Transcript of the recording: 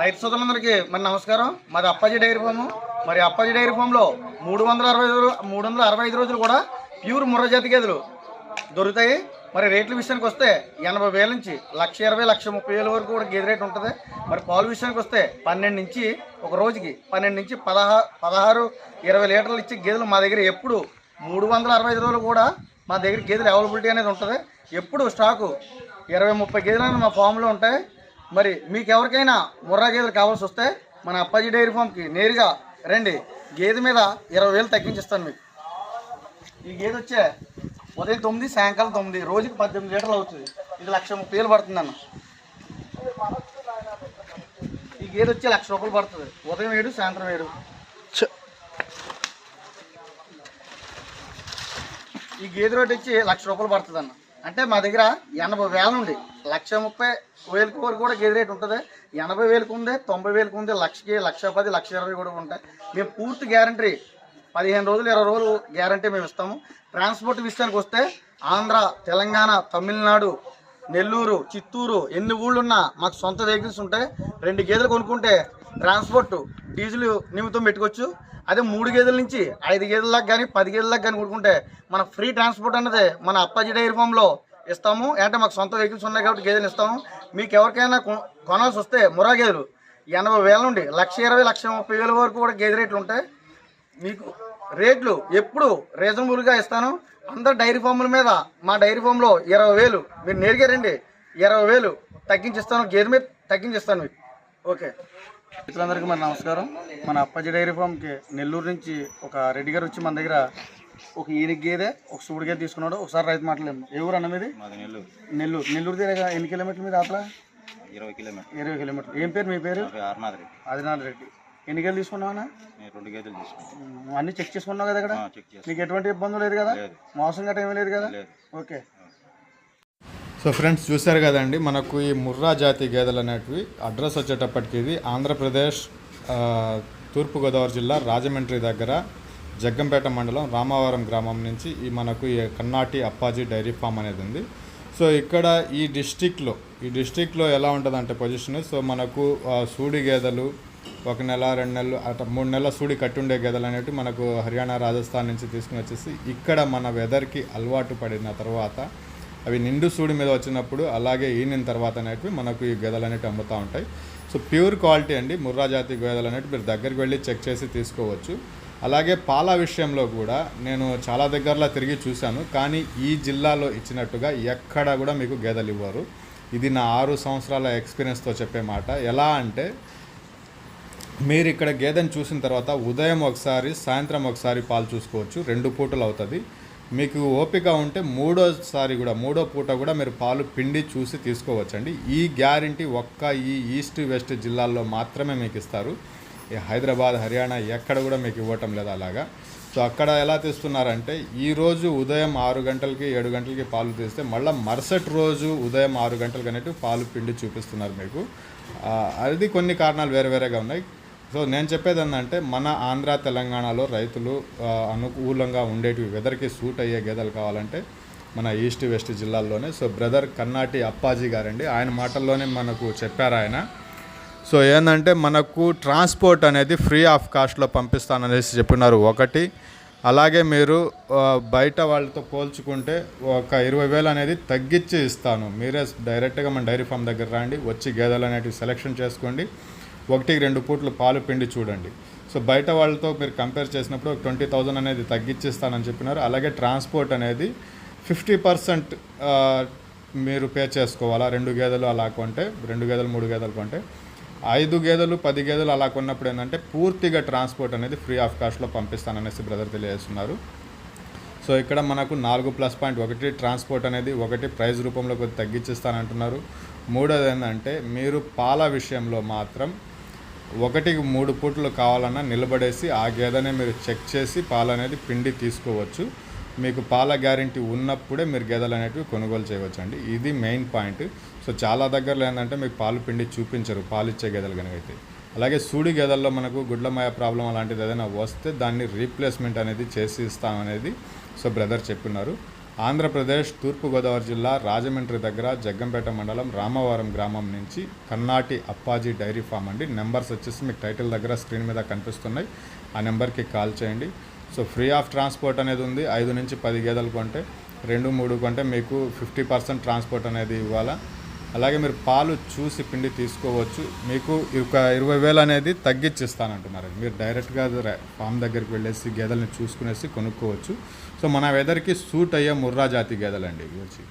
రైతు సోదరులందరికీ మరి నమస్కారం. మాది అప్పాజీ డైరీ ఫాము. మరి అప్పాజీ డైరీ ఫామ్లో మూడు వందల అరవై ఐదు మూడు వందల అరవై ఐదు రోజులు కూడా ప్యూర్ ముర్రజాతి గేదెలు దొరుకుతాయి. మరి రేట్ల విషయానికి వస్తే ఎనభై వేల నుంచి లక్ష ఇరవై లక్ష ముప్పై వేల వరకు కూడా గేదె రేట్ ఉంటుంది. మరి పాలు విషయానికి వస్తే పన్నెండు నుంచి ఒక రోజుకి పన్నెండు నుంచి పదహా పదహారు ఇరవై లీటర్లు ఇచ్చే గేదెలు మా దగ్గర ఎప్పుడు మూడు వందల అరవై ఐదు రోజులు కూడా మా దగ్గర గేదెలు అవైలబిలిటీ అనేది ఉంటుంది. ఎప్పుడు స్టాకు ఇరవై ముప్పై గేదెలు అనేది మా ఫామ్లో ఉంటాయి. మరి మీకు ఎవరికైనా ముర్రా గేదెలు కావాల్సి వస్తే మన అప్పాజీ డైరీ ఫామ్కి నేరుగా రండి. గేదె మీద ఇరవై వేలు తగ్గించిస్తాను మీకు. ఈ గేదె వచ్చే ఉదయం తొమ్మిది సాయంకాలం తొమ్మిది రోజుకి పద్దెనిమిది లీటర్లు అవుతుంది. ఇది లక్ష ముప్పై వేలు పడుతుంది అన్న. ఈ గేదె వచ్చే లక్ష రూపాయలు పడుతుంది. ఉదయం ఏడు సాయంత్రం ఏడు. ఈ గేదె రేటు వచ్చి లక్ష రూపాయలు పడుతుంది అన్న. అంటే మా దగ్గర ఎనభై వేల నుండి లక్ష ముప్పై వేలకు వరకు కూడా గేదె రేటు ఉంటుంది. ఎనభై వేలకు ఉంది తొంభై వేలకు ఉంది లక్షకి లక్ష పది లక్ష ఇరవై కూడా ఉంటాయి. మేము పూర్తి గ్యారంటీ పదిహేను రోజులు ఇరవై రోజులు గ్యారంటీ మేము ఇస్తాము. ట్రాన్స్పోర్ట్ విషయానికి వస్తే ఆంధ్ర తెలంగాణ తమిళనాడు నెల్లూరు చిత్తూరు ఎన్ని ఊళ్ళున్నా మాకు సొంత వెహికల్స్ ఉంటాయి. రెండు గేదెలు కొనుక్కుంటే ట్రాన్స్పోర్ట్ డీజిల్ నిమిత్తం పెట్టుకోవచ్చు. అదే మూడు గేదెల నుంచి ఐదు గేదెలకు కానీ పది గేదెలకు కానీ కొనుక్కుంటే మన ఫ్రీ ట్రాన్స్పోర్ట్ అన్నది మన అప్పాజీ డైరీ ఫామ్లో ఇస్తాము. అంటే మాకు సొంత వెహికల్స్ ఉన్నాయి కాబట్టి గేదెలు ఇస్తాము. మీకు ఎవరికైనా కొనాల్సి వస్తే మురా గేదెలు. ఎనభై వేల నుండి లక్ష ఇరవై లక్ష ముప్పై వేల వరకు కూడా గేదె రేట్లు ఉంటాయి. మీకు రేట్లు ఎప్పుడు రీజనబుల్గా ఇస్తాను. అందరు డైరీ ఫామ్ల మీద మా డైరీ ఫామ్లో ఇరవై వేలు మీరు నేరుగా రండి. ఇరవై వేలు తగ్గించిస్తాను గేదె మీద తగ్గించిస్తాను మీకు. ఓకే. మిత్రులందరికీ మన నమస్కారం. మన అప్పాజీ డైరీ ఫామ్కి నెల్లూరు నుంచి ఒక రెడ్డి గారు వచ్చి మన దగ్గర ఒక ఈయన గేదె ఒక సూడి గేదె తీసుకున్నాడు. ఒకసారి రైతు మాట్లాడలేము ఏ ఊరు అన్న మీది? మాది నెల్లూరు. నెల్లూరు. నెల్లూరు దగ్గర ఎన్ని కిలోమీటర్ల మీద అట్లా ఇరవై కిలోమీటర్ ఇరవై కిలోమీటర్లు. ఏం పేరు మీ పేరు? రెడ్డి. ఆదినాథ్ రెడ్డి. ఎన్ని గేదెలు తీసుకున్నావు రెండు గేదెలు తీసుకున్నాను. అన్నీ చెక్ చేసుకున్నావు కదా ఇక్కడ నీకు ఎటువంటి ఇబ్బంది లేదు కదా? మోసం గట్రా ఏమీ లేదు కదా? ఓకే. సో ఫ్రెండ్స్ చూశారు కదండి మనకు ఈ ముర్రా జాతి గేదెలు అనేటివి అడ్రస్ వచ్చేటప్పటికి ఇది ఆంధ్రప్రదేశ్ తూర్పుగోదావరి జిల్లా రాజమండ్రి దగ్గర జగ్గంపేట మండలం రామవరం గ్రామం నుంచి ఈ మనకు ఈ కన్నాటి అప్పాజీ డైరీ ఫామ్ అనేది ఉంది. సో ఇక్కడ ఈ డిస్టిక్లో ఈ డిస్టిక్లో ఎలా ఉంటుందంటే పొజిషన్ సో మనకు సూడి గేదెలు ఒక నెల రెండు నెలలు అట్లా మూడు నెలల సూడి కట్టుండే గేదెలు అనేవి మనకు హర్యానా రాజస్థాన్ నుంచి తీసుకుని వచ్చేసి ఇక్కడ మన వెదర్కి అలవాటు పడిన తర్వాత అవి నిండు సూడి మీద వచ్చినప్పుడు అలాగే ఈనిన తర్వాత అనేటివి మనకు ఈ గేదెలు అనేవి అమ్ముతూ ఉంటాయి. సో ప్యూర్ క్వాలిటీ అండి. ముర్రా జాతి గేదెలు అనేవి మీరు దగ్గరికి వెళ్ళి చెక్ చేసి తీసుకోవచ్చు. అలాగే పాల విషయంలో కూడా నేను చాలా దగ్గరలో తిరిగి చూశాను. కానీ ఈ జిల్లాలో ఇచ్చినట్టుగా ఎక్కడ కూడా మీకు గేదెలు ఇవ్వరు. ఇది నా ఆరు సంవత్సరాల ఎక్స్పీరియన్స్తో చెప్పే మాట. ఎలా అంటే మీరు ఇక్కడ గేదెను చూసిన తర్వాత ఉదయం ఒకసారి సాయంత్రం ఒకసారి పాలు చూసుకోవచ్చు. రెండు పూటలు అవుతుంది. మీకు ఓపిక ఉంటే మూడోసారి కూడా మూడో పూట కూడా మీరు పాలు పిండి చూసి తీసుకోవచ్చండి. ఈ గ్యారంటీ ఒక్క ఈ ఈస్ట్ వెస్ట్ జిల్లాల్లో మాత్రమే మీకు ఇస్తారు. ఈ హైదరాబాద్ హర్యానా ఎక్కడ కూడా మీకు ఇవ్వటం లేదు అలాగా. సో అక్కడ ఎలా తీస్తున్నారంటే ఈ రోజు ఉదయం ఆరు గంటలకి ఏడు గంటలకి పాలు తీస్తే మళ్ళీ మరుసటి రోజు ఉదయం ఆరు గంటలకి అనేటివి పాలు పిండి చూపిస్తున్నారు మీకు. అది కొన్ని కారణాలు వేరే వేరేగా ఉన్నాయి. సో నేను చెప్పేది ఏంటంటే మన ఆంధ్ర తెలంగాణలో రైతులు అనుకూలంగా ఉండేటివి వెదర్కి సూట్ అయ్యే గేదెలు కావాలంటే మన ఈస్ట్ వెస్ట్ జిల్లాల్లోనే. సో బ్రదర్ కన్నాటి అప్పాజీ గారండి. ఆయన మాటల్లోనే మనకు చెప్పారు ఆయన. సో ఏంటంటే మనకు ట్రాన్స్పోర్ట్ అనేది ఫ్రీ ఆఫ్ కాస్ట్లో పంపిస్తాననేసి చెప్పినారు ఒకటి. అలాగే మీరు బయట వాళ్ళతో పోల్చుకుంటే ఒక ఇరవై వేలు అనేది తగ్గించి ఇస్తాను. మీరే డైరెక్ట్గా మన డైరీ ఫామ్ దగ్గర రండి వచ్చి గేదెలు అనేటివి సెలెక్షన్ చేసుకోండి. ఒకటికి రెండు పూట్లు పాలు పిండి చూడండి. సో బయట వాళ్ళతో మీరు కంపేర్ చేసినప్పుడు ఒక ట్వంటీ థౌజండ్ అనేది తగ్గించిస్తానని చెప్పినారు. అలాగే ట్రాన్స్పోర్ట్ అనేది ఫిఫ్టీ పర్సెంట్ మీరు పే చేసుకోవాలా? రెండు గేదెలు అలా కొంటే రెండు గేదెలు మూడు గేదెలు కొంటే. ఐదు గేదెలు పది గేదెలు అలా కొన్నప్పుడు ఏంటంటే పూర్తిగా ట్రాన్స్పోర్ట్ అనేది ఫ్రీ ఆఫ్ కాస్ట్లో పంపిస్తాననేసి బ్రదర్ తెలియజేస్తున్నారు. సో ఇక్కడ మనకు నాలుగు ప్లస్ పాయింట్ ఒకటి ట్రాన్స్పోర్ట్ అనేది ఒకటి ప్రైస్ రూపంలో కొద్ది తగ్గించిస్తానంటున్నారు మూడోది ఏంటంటే మీరు పాల విషయంలో మాత్రం ఒకటికి మూడు పూటలు కావాలన్నా నిలబడేసి ఆ గేదెనే మీరు చెక్ చేసి పాలు అనేది పిండి తీసుకోవచ్చు. మీకు పాల గ్యారంటీ ఉన్నప్పుడే మీరు గేదెలు అనేటివి కొనుగోలు చేయవచ్చు అండి ఇది మెయిన్ పాయింట్. సో చాలా దగ్గరలో ఏంటంటే మీకు పాలు పిండి చూపించరు పాలు ఇచ్చే గేదెలు కనుక అయితే. అలాగే సూడి గేదెల్లో మనకు గుడ్లమాయ ప్రాబ్లం అలాంటిది ఏదైనా వస్తే దాన్ని రీప్లేస్మెంట్ అనేది చేసి ఇస్తాం అనేది సో బ్రదర్ చెప్పున్నారు ఆంధ్రప్రదేశ్ తూర్పుగోదావరి జిల్లా రాజమండ్రి దగ్గర జగ్గంపేట మండలం రామవరం గ్రామం నుంచి కన్నాటి అప్పాజీ డైరీ ఫామ్ అండి. నెంబర్స్ వచ్చేసి మీకు టైటిల్ దగ్గర స్క్రీన్ మీద కనిపిస్తున్నాయి. ఆ నెంబర్కి కాల్ చేయండి. సో ఫ్రీ ఆఫ్ ట్రాన్స్పోర్ట్ అనేది ఉంది. ఐదు నుంచి పది గేదెలు కొంటే రెండు మూడు కొంటే మీకు ఫిఫ్టీ పర్సెంట్ ట్రాన్స్పోర్ట్ అనేది ఇవ్వాలా? అలాగే మీరు పాలు చూసి పిండి తీసుకోవచ్చు. మీకు ఒక ఇరవై వేలు అనేది తగ్గించిస్తానంటున్నారు మీరు డైరెక్ట్గా ఫామ్ దగ్గరికి వెళ్ళేసి గేదెల్ని చూసుకునేసి కొనుక్కోవచ్చు. సో మన వెదర్కి సూట్ అయ్యే ముర్రా జాతి గేదెలండి. ఇవి వచ్చి